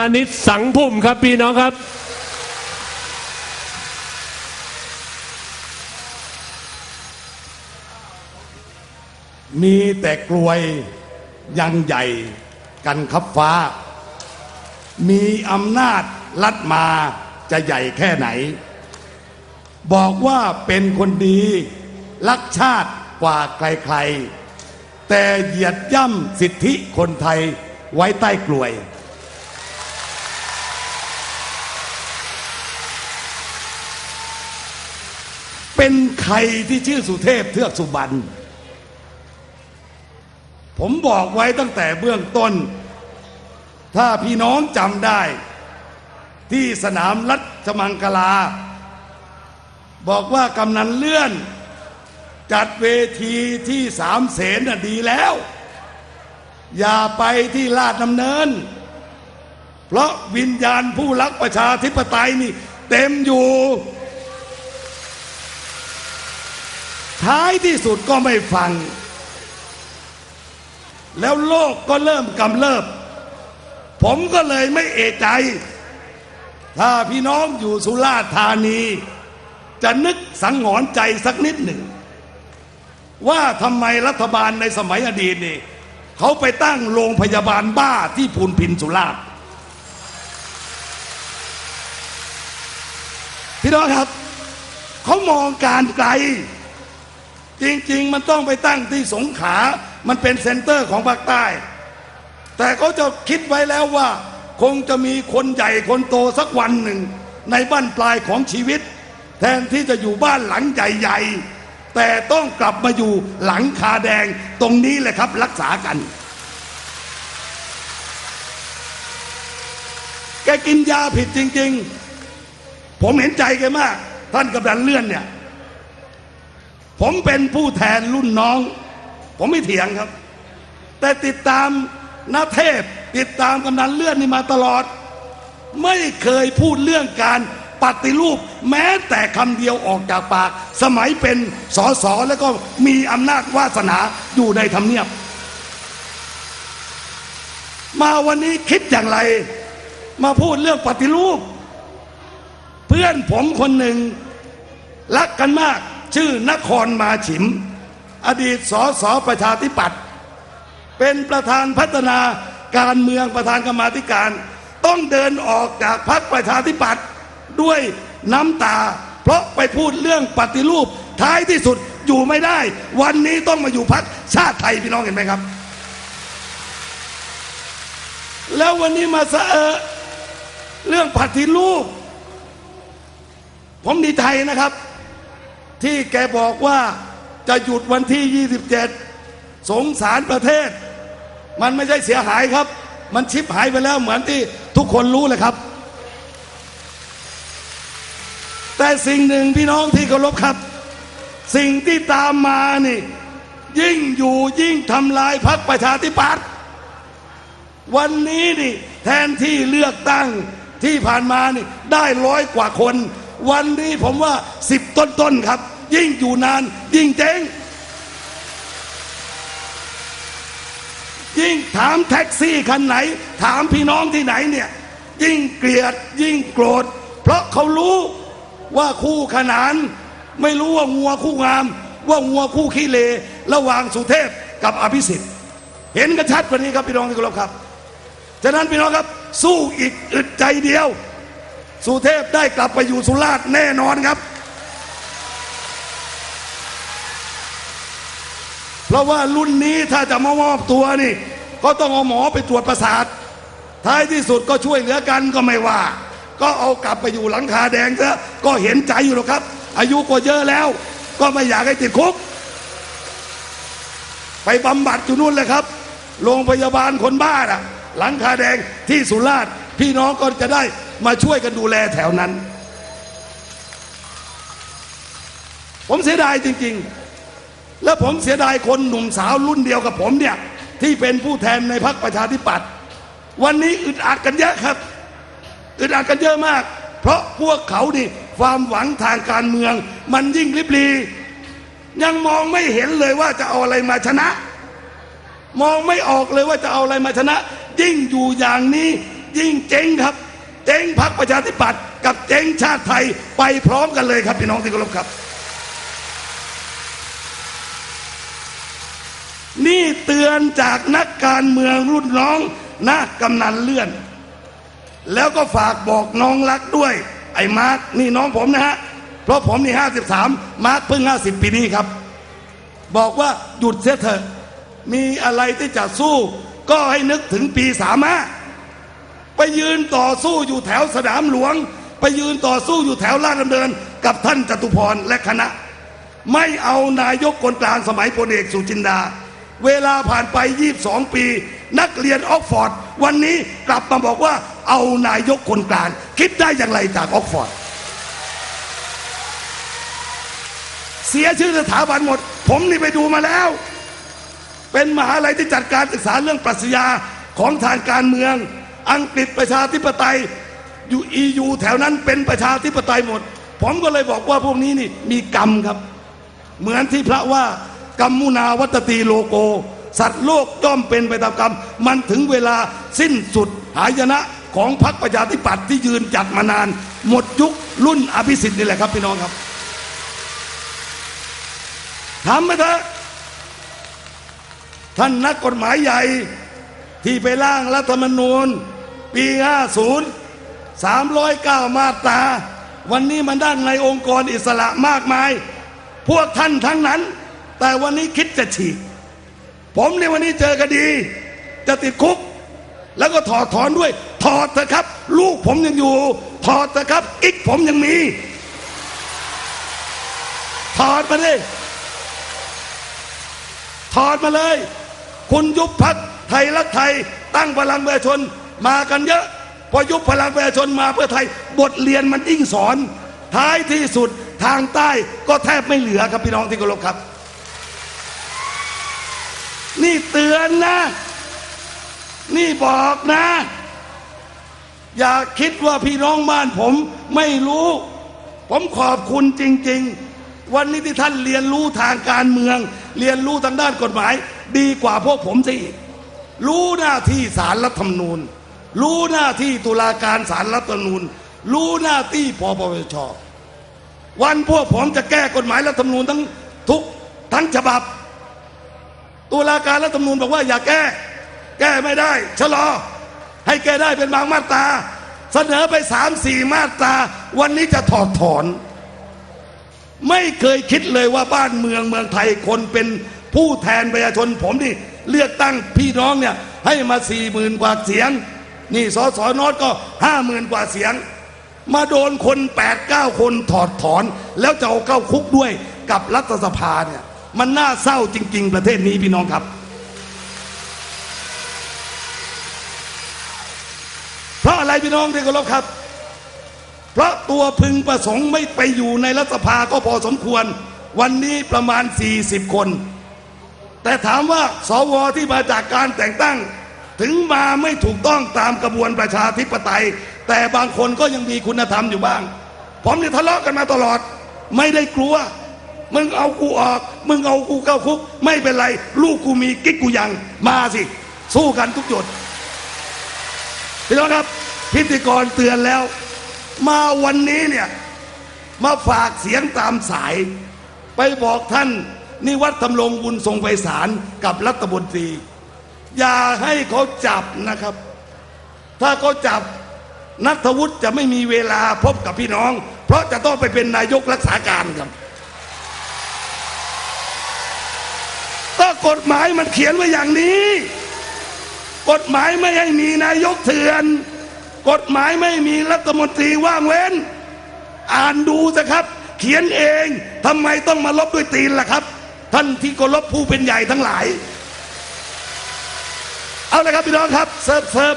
านิดสังพุ่มครับพี่น้องครับ มีแต่กลวยยังใหญ่กันครับฟ้า มีอำนาจลัดมาจะใหญ่แค่ไหน บอกว่าเป็นคนดีรักชาติกว่าใครๆ แต่เหยียดย่ำสิทธิคนไทยไว้ใต้กลวย เป็นใครที่ชื่อสุเทพเทือกสุบรรณผมบอกไว้ตั้งแต่เบื้องต้น ถ้าพี่น้องจำได้ ที่สนามรัชมังคลา บอกว่ากำนันเลื่อน จัดเวทีที่สามเสนน่ะดีแล้ว อย่าไปที่ลาดน้ำเนิน เพราะวิญญาณผู้รักประชาธิปไตยนี่ เต็มอยู่ ท้ายที่สุดก็ไม่ฟัง แล้วโลกก็เริ่มกำเริบ ผมก็เลยไม่เอะใจ ถ้าพี่น้องอยู่สุราษฎร์ธานี จะนึกสังหรณ์ใจสักนิดหนึ่ง ว่าทำไมรัฐบาลในสมัยอดีตนี่เขาไปตั้งโรงพยาบาลบ้าที่พูนพินสุราษฎร์พี่น้องครับ เขามองการไกล จริง ๆ มันต้องไปตั้งที่สงขลามันเป็นเซ็นเตอร์ของภาคใต้ แต่เขาจะคิดไว้แล้วว่า คงจะมีคนใหญ่คนโตสักวันหนึ่ง ในบ้านปลายของชีวิต แทนที่จะอยู่บ้านหลังใหญ่ๆแต่ต้องกลับมาอยู่หลังคาแดงตรงนี้แหละครับรักษากัน แกกินยาผิดจริง ๆ ผมเห็นใจแกมาก ท่านกำลังเลื่อนเนี่ย ผมเป็นผู้แทนรุ่นน้อง ผมไม่เถียงครับ แต่ติดตามนาเทพ ติดตามกำนันเลื่อนนี่มาตลอด ไม่เคยพูดเรื่องการปฏิรูปแม้แต่คำเดียวออกจากปาก สมัยเป็นสอสอแล้วก็มีอำนาจวาสนาอยู่ในทำเนียบ มาวันนี้คิดอย่างไร มาพูดเรื่องปฏิรูป เพื่อนผมคนหนึ่งรักกันมาก ชื่อนครมาฉิม อดีตสอสอประชาธิปัตย์เป็นประธานพัฒนาการเมืองประธานกรรมาธิการ ต้องเดินออกจากพรรคประชาธิปัตย์ด้วยน้ำตา เพราะไปพูดเรื่องปฏิรูปท้ายที่สุดอยู่ไม่ได้ วันนี้ต้องมาอยู่พรรคชาติไทยพี่น้องเห็นไหมครับ แล้ววันนี้มาเสอเรื่องปฏิรูป ผมดีใจนะครับ ที่แกบอกว่าจะหยุดวันที่ 27 สงสารประเทศ มันไม่ใช่เสียหายครับ มันชิบหายไปแล้วเหมือนที่ทุกคนรู้เลยครับ แต่สิ่งหนึ่งพี่น้องที่เคารพครับ สิ่งที่ตามมานี่ ยิ่งอยู่ยิ่งทำลายพรรคประชาธิปัตย์วันนี้นี่แทนที่เลือกตั้งที่ผ่านมานี่ได้ร้อยกว่าคน วันนี้ผมว่าสิบต้นๆครับ ยิ่งอยู่นาน ยิ่งเจ๊งยิ่งถามแท็กซี่คันไหน ถามพี่น้องที่ไหนเนี่ย ยิ่งเกลียด ยิ่งโกรธ เพราะเขารู้ว่าคู่ขนาน ไม่รู้ว่างัวคู่งาม ว่างัวคู่ขี้เลระหว่างสุเทพกับอภิสิทธิ์ เห็นกันชัดกว่านี้ครับพี่น้องที่เคารพครับฉะนั้นพี่น้องครับ สู้อีกอึดใจเดียว สุเทพได้กลับไปอยู่สุราษฎร์แน่นอนครับ เพราะว่ารุ่นนี้ถ้าจะมามอบตัวนี่ ก็ต้องเอาหมอไปตรวจประสาท ท้ายที่สุดก็ช่วยเหลือกันก็ไม่ว่า ก็เอากลับไปอยู่หลังคาแดงซะก็เห็นใจอยู่หรอกครับ อายุก็เยอะแล้ว ก็ไม่อยากให้ติดคุก ไปบำบัดอยู่นู่นเลยครับ โรงพยาบาลคนบ้าน่ะหลังคาแดงที่สุราษฎร์พี่น้องก็จะได้มาช่วยกันดูแลแถวนั้น ผมเสียดายจริง ๆ และผมเสียดายคนหนุ่มสาวรุ่นเดียวกับผมเนี่ย ที่เป็นผู้แทนในพรรคประชาธิปัตย์วันนี้อึดอัดกันเยอะครับ อึดอัดกันเยอะมาก เพราะพวกเขานี่ความหวังทางการเมือง มันยิ่งริบหรียังมองไม่เห็นเลยว่าจะเอาอะไรมาชนะ มองไม่ออกเลยว่าจะเอาอะไรมาชนะ ยิ่งอยู่อย่างนี้ยิ่งเจ๊งครับ เจ๊งพักประชาธิปัตย์กับเจ๊งชาติไทยไปพร้อมกันเลยครับพี่น้องที่เคารพครับ นี่เตือนจากนักการเมืองรุ่นน้องนากำนันเลื่อน แล้วก็ฝากบอกน้องรักด้วย ไอ้มาร์กนี่น้องผมนะฮะ เพราะผมนี่ห้าสิบสามมาร์กเพิ่งห้าสิบปีนี้ครับ บอกว่าหยุดเสียเถอะ มีอะไรที่จะสู้ ก็ให้นึกถึงปีสามาไปยืนต่อสู้อยู่แถวสนามหลวง ไปยืนต่อสู้อยู่แถวลาดดำเนิน กับท่านจตุพรและคณะ ไม่เอานายกคนกลางสมัยพลเอกสุจินดา เวลาผ่านไป 22 ปี นักเรียนออกฟอร์ด วันนี้กลับมาบอกว่า เอานายกคนกลาง คิดได้อย่างไรจากออกฟอร์ด เสียชื่อสถาบันหมด ผมนี่ไปดูมาแล้ว เป็นมหาลัยที่จัดการศึกษาเรื่องปรัชญาของทางการเมือง อังกฤษประชาธิปไตยอยู่อียูแถวนั้นเป็นประชาธิปไตยหมด ผมก็เลยบอกว่าพวกนี้นี่มีกรรมครับ เหมือนที่พระว่า กรรมมุนาวัตตีโลโก สัตว์โลกย่อมเป็นไปตามกรรม มันถึงเวลาสิ้นสุดหายนะของพรรคประชาธิปัตย์ที่ยืนจัดมานาน หมดยุครุ่นอภิสิทธิ์นี่แหละครับพี่น้องครับทำไปเถอะท่านนักกฎหมายใหญ่ ที่ไปร่างรัฐธรรมนูญ ปี 50 309 มาตรา วันนี้มันด้านในองค์กรอิสระมากมาย พวกท่านทั้งนั้น แต่วันนี้คิดจะฉีก ผมในวันนี้เจอคดี จะติดคุก แล้วก็ถอดถอนด้วย ถอดเถอะครับ ลูกผมยังอยู่ ถอดเถอะครับ อีกผมยังมี ถอดมาดิถอดมาเลย คุณยุบพักไทยรักไทย ตั้งพลังประชาชนมากันเยอะ พอยุบพลังประชาชนมาเพื่อไทย บทเรียนมันยิ่งสอน ท้ายที่สุดทางใต้ก็แทบไม่เหลือครับพี่น้องที่เคารพครับ นี่เตือนนะ นี่บอกนะ อย่าคิดว่าพี่น้องบ้านผมไม่รู้ ผมขอบคุณจริง ๆ วันนี้ที่ท่านเรียนรู้ทางการเมือง เรียนรู้ทางด้านกฎหมาย ดีกว่าพวกผมสิรู้หน้าที่สารรัฐธรรมนูญ รู้หน้าที่ตุลาการสารรัฐธรรมนูญ รู้หน้าที่ปปชวันพวกผมจะแก้กฎหมายรัฐธรรมนูญทั้งทุกทั้งฉบับ ตุลาการรัฐธรรมนูญบอกว่าอย่าแก้ แก้ไม่ได้ชะลอ ให้แก้ได้เป็นบางมาตราเสนอไปสามสี่มาตรา วันนี้จะถอดถอน ไม่เคยคิดเลยว่าบ้านเมืองเมืองไทยคนเป็นผู้แทนประชาชนผมนี่ เลือกตั้งพี่น้องเนี่ย ให้มาสี่หมื่นกว่าเสียง นี่สสนอตก็ห้าหมื่นกว่าเสียง มาโดนคนแปดเก้าคนถอดถอน แล้วจะเอาเข้าคุกด้วยกับรัฐสภาเนี่ย มันน่าเศร้าจริง ๆ ประเทศนี้พี่น้องครับ เพราะอะไรพี่น้องที่เคารพครับ เพราะตัวพึงประสงค์ไม่ไปอยู่ในรัฐสภาก็พอสมควร วันนี้ประมาณ 40 คน แต่ถามว่าสวที่มาจากการแต่งตั้ง ถึงมาไม่ถูกต้องตามกระบวนประชาธิปไตย แต่บางคนก็ยังมีคุณธรรมอยู่บ้างผมนี่ทะเลาะกันมาตลอด ไม่ได้กลัว มึงเอากูออก มึงเอากูเข้าคุก ไม่เป็นไร ลูกกูมีกิ๊กกูยังมาสิ สู้กันทุกจุดพี่น้องครับพิธีกรเตือนแล้ว มาวันนี้เนี่ย มาฝากเสียงตามสาย ไปบอกท่าน นิวัฒน์ทำรงบุญทรงไพศาลกับรัฐมนตรี อย่าให้เขาจับนะครับ ถ้าเขาจับนัทวุฒิจะไม่มีเวลาพบกับพี่น้อง เพราะจะต้องไปเป็นนายกรักษาการครับ กฎหมายมันเขียนไว้อย่างนี้ กฎหมายไม่ให้มีนายกเถื่อน กฎหมายไม่มีรัฐมนตรีว่างเว้น อ่านดูสิครับ เขียนเองทำไมต้องมาลบด้วยตีนล่ะครับ ท่านที่เคารพผู้เป็นใหญ่ทั้งหลาย เอาเลยครับพี่น้องครับเซิร์ฟเซิร์ฟ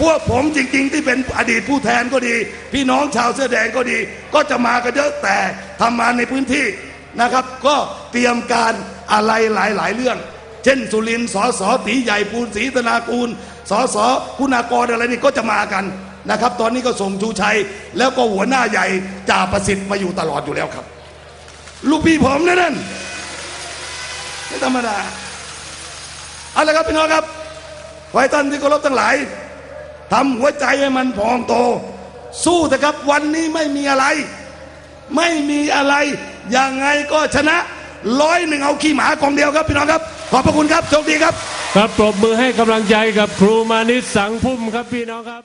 พวกผมจริง ๆ ที่เป็นอดีตผู้แทนก็ดี พี่น้องชาวเสื้อแดงก็ดี ก็จะมากันเยอะแต่ทำมาในพื้นที่นะครับ ก็เตรียมการ อะไรหลายๆเรื่อง เช่น สุรินทร์สสตีใหญ่ปูนศรีธนากูลสอสอคุณากรอะไรนี่ก็จะมากันนะครับ ตอนนี้ก็ส่งชูชัย แล้วก็หัวหน้าใหญ่จ่าประสิทธิ์มาอยู่ตลอดอยู่แล้วครับ ลูกพี่ผมนะนั่นไม่ธรรมดาเอาละครับพี่น้องครับไว้ท่านที่เคารพทั้งหลายทำหัวใจให้มันพองโต สู้เถอะครับวันนี้ไม่มีอะไร ไม่มีอะไรยังไงก็ชนะ ร้อยหนึ่งเอาขี้หมากองเดียวครับพี่น้องครับ ขอบพระคุณครับโชคดีครับ ครับปรบมือให้กำลังใจกับครูมานิสสังพุ่มครับพี่น้องครับ